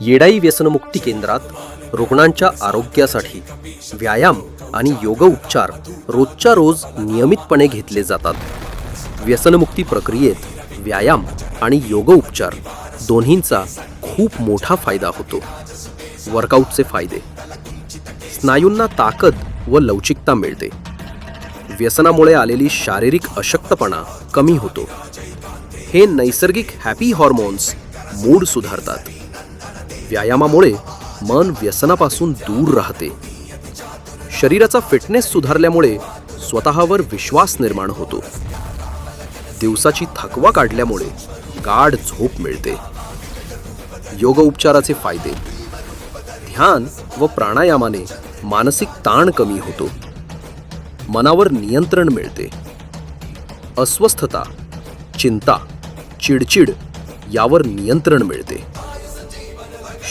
येडाई व्यसनमुक्ती केंद्रात रुग्णांच्या आरोग्यासाठी व्यायाम आणि योग उपचार रोजच्या रोज नियमितपणे घेतले जातात. व्यसनमुक्ती प्रक्रियेत व्यायाम आणि योग उपचार दोन्हींचा खूप मोठा फायदा होतो. वर्कआउटचे फायदे. स्नायूंना ताकद व लवचिकता मिळते. व्यसनामुळे आलेली शारीरिक अशक्तपणा कमी होतो. हे नैसर्गिक हॅपी हॉर्मोन्स मूड सुधारतात. व्यायामामुळे मन व्यसनापासून दूर राहते. शरीराचा फिटनेस सुधारल्यामुळे स्वतःवर विश्वास निर्माण होतो. दिवसाची थकवा काढल्यामुळे गाढ झोप मिळते. योग उपचाराचे फायदे. ध्यान व प्राणायामाने मानसिक ताण कमी होतो. मनावर नियंत्रण मिळते. अस्वस्थता चिंता चिडचिड यावर नियंत्रण मिळते.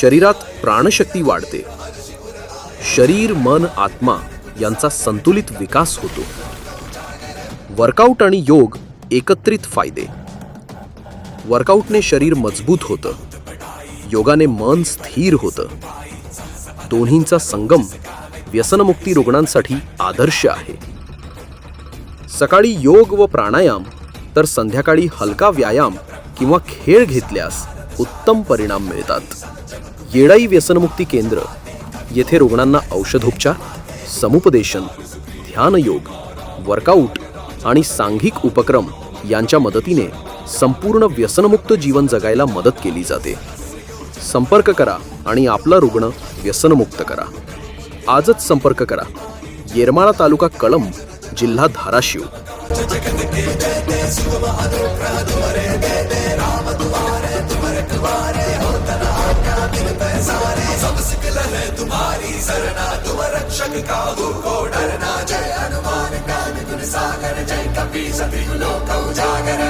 शरीरात प्राणशक्ती वाढते. शरीर मन आत्मा यांचा संतुलित विकास होतो. वर्कआउट आणि योग एकत्रित फायदे. वर्कआउटने शरीर मजबूत होतं. योगाने मन स्थिर होतं. दोन्हींचा संगम व्यसनमुक्ती रुग्णांसाठी आदर्श आहे. सकाळी योग व प्राणायाम तर संध्याकाळी हलका व्यायाम किंवा खेळ घेतल्यास उत्तम परिणाम मिळतात. येडाई व्यसनमुक्ती केंद्र येथे रुग्णांना औषधोपचार समुपदेशन ध्यानयोग वर्कआउट आणि सांघिक उपक्रम यांच्या मदतीने संपूर्ण व्यसनमुक्त जीवन जगायला मदत केली जाते. संपर्क करा आणि आपला रुग्ण व्यसनमुक्त करा. आजच संपर्क करा. येरमाळा तालुका कळंब जिल्हा धाराशिव. जगत के देते शिव महानुग्रह तुम्हारे देते राम तुम्हारे तुम्हारे तुम्हारे हो तना आज्ञा मिलते सारे सब सिकल है जय हनुमान ज्ञान गुण सागर जय कपी सतयुलो कौ जागर।